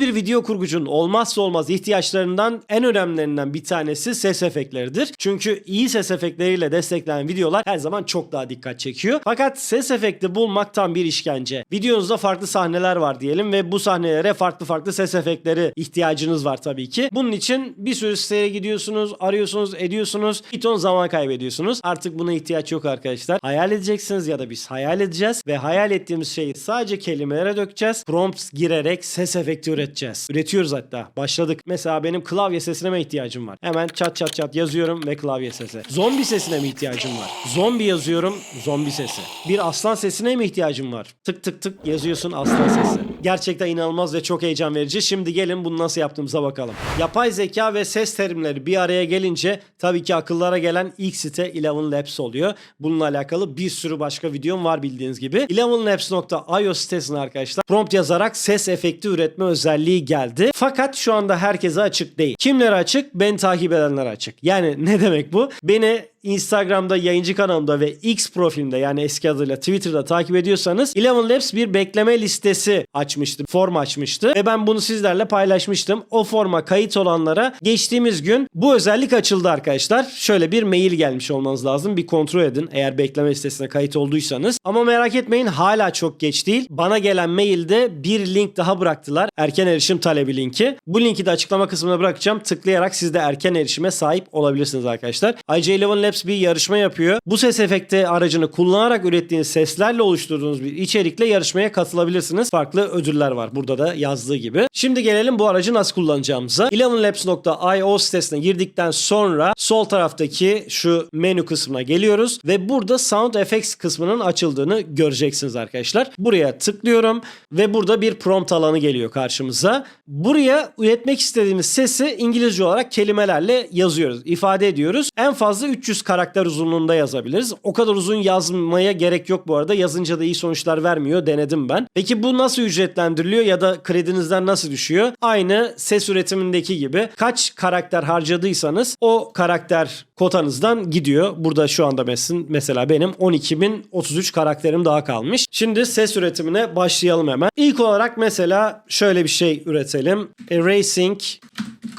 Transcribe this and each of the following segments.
Bir video kurgucunun olmazsa olmaz ihtiyaçlarından en önemlilerinden bir tanesi ses efektleridir. Çünkü iyi ses efektleriyle desteklenen videolar her zaman çok daha dikkat çekiyor. Fakat ses efekti bulmak tam bir işkence. Videonuzda farklı sahneler var diyelim ve bu sahnelere farklı farklı ses efektleri ihtiyacınız var tabii ki. Bunun için bir sürü siteye gidiyorsunuz, arıyorsunuz, ediyorsunuz. Bir ton zaman kaybediyorsunuz. Artık buna ihtiyaç yok arkadaşlar. Hayal edeceksiniz ya da biz hayal edeceğiz ve hayal ettiğimiz şeyi sadece kelimelere dökeceğiz. Prompts girerek ses efekti üreteceğiz. Üretiyoruz hatta. Başladık. Mesela benim klavye sesine mi ihtiyacım var? Hemen çat çat çat yazıyorum ve klavye sesi. Zombi sesine mi ihtiyacım var? Zombi yazıyorum, zombi sesi. Bir aslan sesine mi ihtiyacım var? Tık tık tık yazıyorsun aslan sesi. Gerçekten inanılmaz ve çok heyecan verici. Şimdi gelin bunu nasıl yaptığımıza bakalım. Yapay zeka ve ses terimleri bir araya gelince tabii ki akıllara gelen ilk site Eleven Labs oluyor. Bununla alakalı bir sürü başka videom var bildiğiniz gibi. elevenlabs.io sitesine arkadaşlar prompt yazarak ses efekti üretme özelliği geldi. Fakat şu anda herkese açık değil. Kimlere açık? Beni takip edenlere açık. Yani ne demek bu? Beni Instagram'da yayıncı kanalımda ve X profilimde yani eski adıyla Twitter'da takip ediyorsanız Eleven Labs bir bekleme listesi açmıştı. Form açmıştı ve ben bunu sizlerle paylaşmıştım. O forma kayıt olanlara geçtiğimiz gün bu özellik açıldı arkadaşlar. Şöyle bir mail gelmiş olmanız lazım. Bir kontrol edin eğer bekleme listesine kayıt olduysanız. Ama merak etmeyin hala çok geç değil. Bana gelen mailde bir link daha bıraktılar. Erken erişim talebi linki. Bu linki de açıklama kısmına bırakacağım. Tıklayarak siz de erken erişime sahip olabilirsiniz arkadaşlar. Ayrıca Eleven Labs bir yarışma yapıyor. Bu ses efekti aracını kullanarak ürettiğiniz seslerle oluşturduğunuz bir içerikle yarışmaya katılabilirsiniz. Farklı ödüller var burada da yazdığı gibi. Şimdi gelelim bu aracı nasıl kullanacağımıza. elevenlabs.io sitesine girdikten sonra sol taraftaki şu menü kısmına geliyoruz ve burada Sound Effects kısmının açıldığını göreceksiniz arkadaşlar. Buraya tıklıyorum ve burada bir prompt alanı geliyor karşımıza. Buraya üretmek istediğimiz sesi İngilizce olarak kelimelerle yazıyoruz, ifade ediyoruz. En fazla 300 karakter uzunluğunda yazabiliriz. O kadar uzun yazmaya gerek yok bu arada. Yazınca da iyi sonuçlar vermiyor. Denedim ben. Peki bu nasıl ücretlendiriliyor ya da kredinizden nasıl düşüyor? Aynı ses üretimindeki gibi kaç karakter harcadıysanız o karakter kotanızdan gidiyor. Burada şu anda mesin, mesela benim 12.033 karakterim daha kalmış. Şimdi ses üretimine başlayalım hemen. İlk olarak mesela şöyle bir şey üretelim. A racing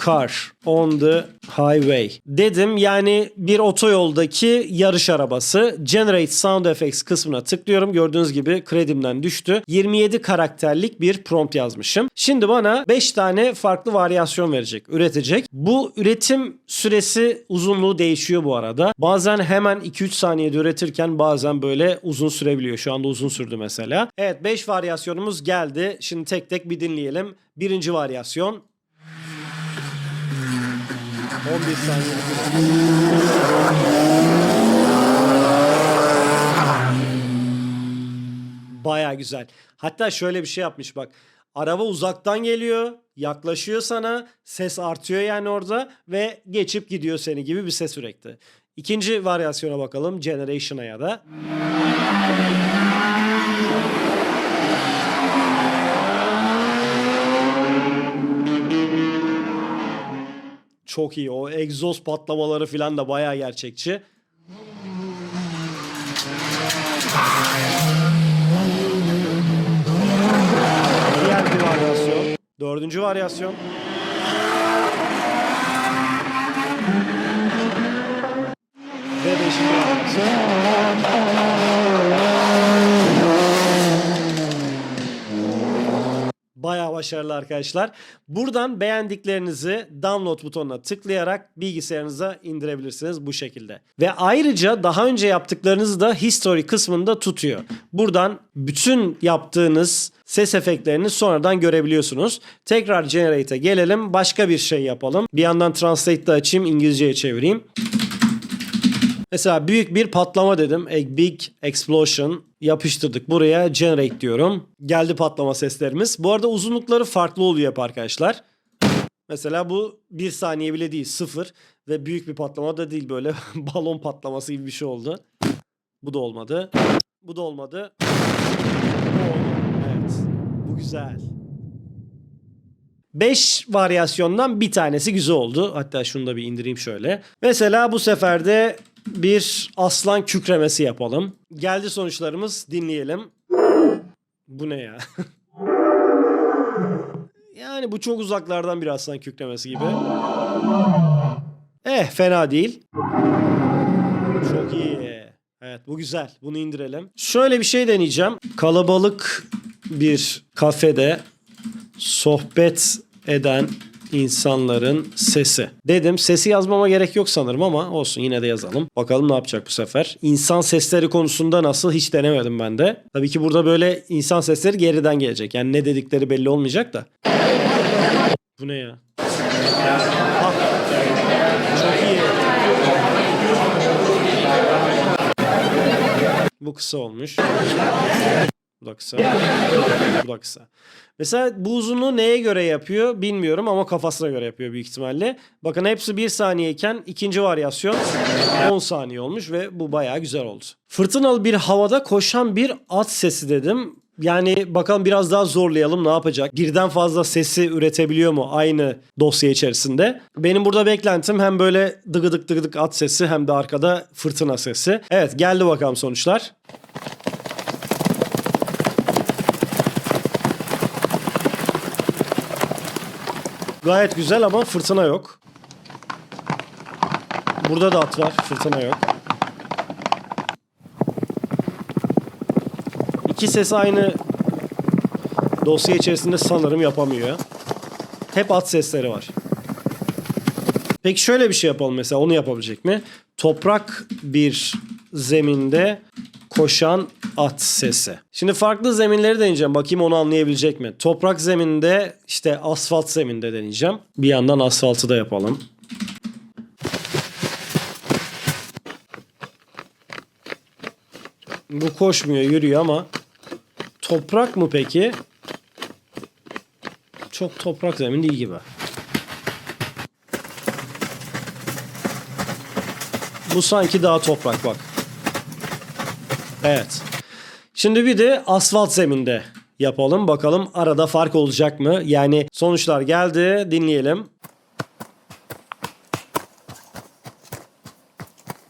car on the highway dedim. Yani bir otoyoldaki yarış arabası. Generate Sound Effects kısmına tıklıyorum. Gördüğünüz gibi kredimden düştü. 27 karakterlik bir prompt yazmışım. Şimdi bana 5 tane farklı varyasyon verecek, üretecek. Bu üretim süresi uzunluğu değişiyor bu arada. Bazen hemen 2-3 saniyede üretirken bazen böyle uzun sürebiliyor. Şu anda uzun sürdü mesela. Evet 5 varyasyonumuz geldi. Şimdi tek tek bir dinleyelim. Birinci varyasyon 11 saniye. Baya güzel. Hatta şöyle bir şey yapmış bak. Araba uzaktan geliyor, yaklaşıyor sana, ses artıyor yani orada ve geçip gidiyor seni gibi bir ses üretti. İkinci varyasyona bakalım. Generation'a ya da. Çok iyi. O egzoz patlamaları falan da bayağı gerçekçi. Diğer bir varyasyon. Dördüncü varyasyon. Ve beşinci varyasyon. Başarılı arkadaşlar. Buradan beğendiklerinizi download butonuna tıklayarak bilgisayarınıza indirebilirsiniz bu şekilde. Ve ayrıca daha önce yaptıklarınızı da history kısmında tutuyor. Buradan bütün yaptığınız ses efektlerini sonradan görebiliyorsunuz. Tekrar generate'e gelelim. Başka bir şey yapalım. Bir yandan translate de açayım İngilizceye çevireyim. Mesela büyük bir patlama dedim. A big explosion yapıştırdık. Buraya generate diyorum. Geldi patlama seslerimiz. Bu arada uzunlukları farklı oluyor hep arkadaşlar. Mesela bu bir saniye bile değil sıfır ve büyük bir patlama da değil böyle balon patlaması gibi bir şey oldu. Bu da olmadı. Bu da olmadı. Bu oldu. Evet. Bu güzel. 5 varyasyondan bir tanesi güzel oldu. Hatta şunu da bir indireyim şöyle. Mesela bu sefer de bir aslan kükremesi yapalım. Geldi sonuçlarımız dinleyelim. Bu ne ya? Yani bu çok uzaklardan bir aslan kükremesi gibi. Eh fena değil. Çok iyi. Evet bu güzel. Bunu indirelim. Şöyle bir şey deneyeceğim. Kalabalık bir kafede sohbet eden insanların sesi. Dedim sesi yazmama gerek yok sanırım ama olsun yine de yazalım. Bakalım ne yapacak bu sefer. İnsan sesleri konusunda nasıl hiç denemedim ben de. Tabii ki burada böyle insan sesleri geriden gelecek. Yani ne dedikleri belli olmayacak da. Bu ne ya? Çok iyi. Bu kısa olmuş. Bu da kısa. Bu da kısa. Mesela bu uzunluğu neye göre yapıyor bilmiyorum ama kafasına göre yapıyor büyük ihtimalle. Bakın hepsi 1 saniyeyken ikinci varyasyon 10 saniye olmuş ve bu bayağı güzel oldu. Fırtınalı bir havada koşan bir at sesi dedim. Yani bakalım biraz daha zorlayalım ne yapacak? Birden fazla sesi üretebiliyor mu aynı dosya içerisinde? Benim burada beklentim hem böyle dıgıdık dıgıdık at sesi hem de arkada fırtına sesi. Evet geldi bakalım sonuçlar. Gayet güzel ama fırtına yok. Burada da at var, fırtına yok. İki ses aynı dosya içerisinde sanırım yapamıyor. Hep at sesleri var. Peki şöyle bir şey yapalım mesela onu yapabilecek mi? Toprak bir zeminde koşan at sesi. Şimdi farklı zeminleri deneyeceğim. Bakayım onu anlayabilecek mi? Toprak zeminde işte asfalt zeminde deneyeceğim. Bir yandan asfaltı da yapalım. Bu koşmuyor yürüyor ama toprak mı peki? Çok toprak zemin değil gibi. Bu sanki daha toprak bak. Evet. Şimdi bir de asfalt zeminde yapalım. Bakalım arada fark olacak mı? Yani sonuçlar geldi. Dinleyelim.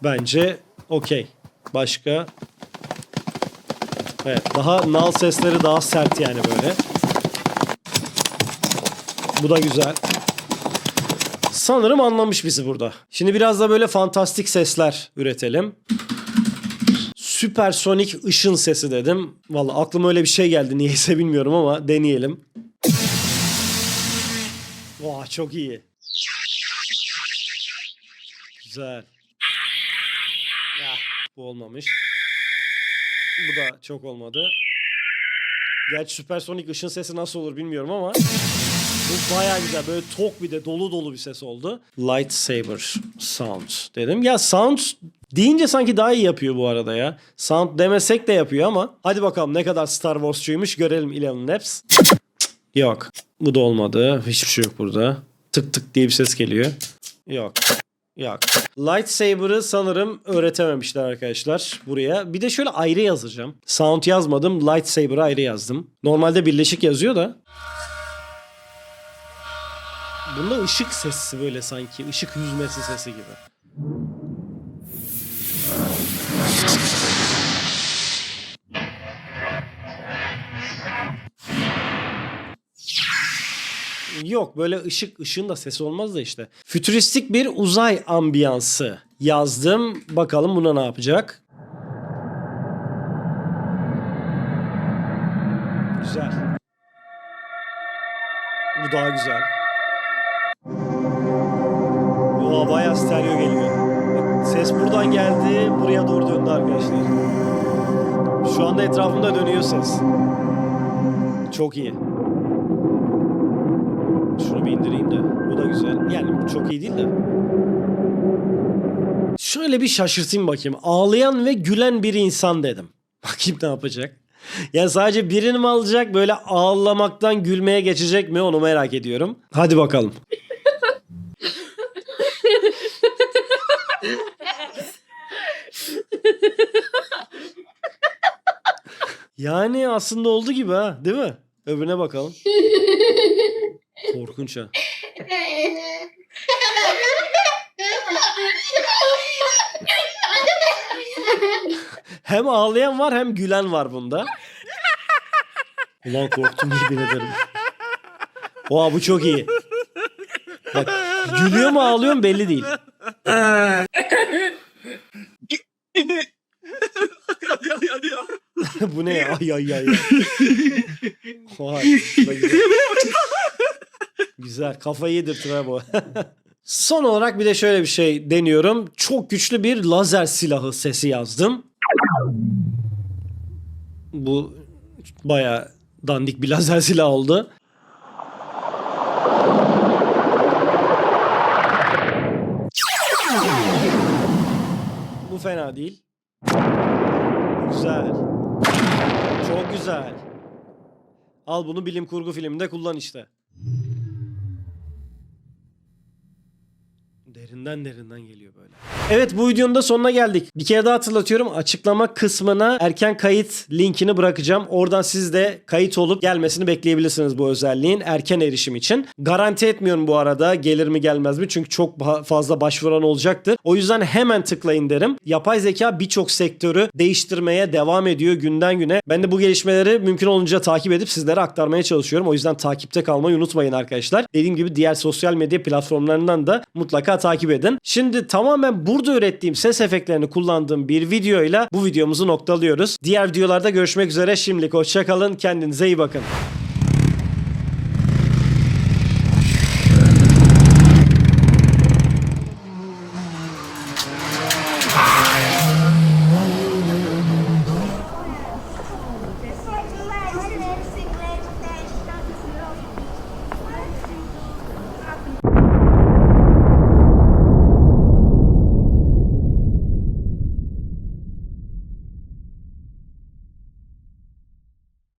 Bence okey. Başka? Evet. Daha nal sesleri daha sert yani böyle. Bu da güzel. Sanırım anlamış bizi burada. Şimdi biraz da böyle fantastik sesler üretelim. Süpersonik ışın sesi dedim. Valla aklıma öyle bir şey geldi niyeyse bilmiyorum ama deneyelim. Vah çok iyi. Güzel. Ya, bu olmamış. Bu da çok olmadı. Gerçi süpersonik ışın sesi nasıl olur bilmiyorum ama bu baya güzel. Böyle tok bir de dolu dolu bir ses oldu. Lightsaber sound dedim. Ya sound deyince sanki daha iyi yapıyor bu arada ya. Sound demesek de yapıyor ama. Hadi bakalım ne kadar Star Wars'çuymuş görelim Eleven Labs. Yok. Bu da olmadı. Hiçbir şey yok burada. Tık tık diye bir ses geliyor. Yok. Yok. Lightsaber'ı sanırım öğretememişler arkadaşlar buraya. Bir de şöyle ayrı yazacağım. Sound yazmadım. Lightsaber'ı ayrı yazdım. Normalde birleşik yazıyor da. Bunda ışık sesi böyle sanki. ışık yüzmesi sesi gibi. Yok böyle ışık ışığın da sesi olmaz da işte. Fütüristik bir uzay ambiyansı yazdım. Bakalım buna ne yapacak? Güzel. Bu daha güzel. Oha bayağı stereo geliyor. Ses buradan geldi, buraya doğru döndü arkadaşlar. Şu anda etrafımda dönüyor ses. Çok iyi. Bir indireyim de. Bu da güzel. Yani çok iyi değil de. Şöyle bir şaşırtayım bakayım. Ağlayan ve gülen bir insan dedim. Bakayım ne yapacak. Yani sadece birini mi alacak böyle ağlamaktan gülmeye geçecek mi onu merak ediyorum. Hadi bakalım. Yani aslında oldu gibi ha değil mi? Öbürüne bakalım. Korkunç ha. Hem ağlayan var hem gülen var bunda. Ulan korktum yemin ederim. Oha bu çok iyi. Bak gülüyor mu ağlıyor mu belli değil. bu ne ya? Ay ay ay. ay. Oha, güzel. Kafayı yedirtir bu. Son olarak bir de şöyle bir şey deniyorum. Çok güçlü bir lazer silahı sesi yazdım. Bu baya dandik bir lazer silahı oldu. Bu fena değil. Güzel. Çok güzel. Al bunu bilim kurgu filminde kullan işte. Derinden derinden geliyor böyle. Evet bu videonun da sonuna geldik. Bir kere daha hatırlatıyorum. Açıklama kısmına erken kayıt linkini bırakacağım. Oradan siz de kayıt olup gelmesini bekleyebilirsiniz bu özelliğin erken erişim için. Garanti etmiyorum bu arada gelir mi gelmez mi çünkü çok fazla başvuran olacaktır. O yüzden hemen tıklayın derim. Yapay zeka birçok sektörü değiştirmeye devam ediyor günden güne. Ben de bu gelişmeleri mümkün olunca takip edip sizlere aktarmaya çalışıyorum. O yüzden takipte kalmayı unutmayın arkadaşlar. Dediğim gibi diğer sosyal medya platformlarından da takip edin. Şimdi tamamen burada ürettiğim ses efektlerini kullandığım bir videoyla bu videomuzu noktalıyoruz. Diğer videolarda görüşmek üzere. Şimdilik hoşçakalın. Kendinize iyi bakın.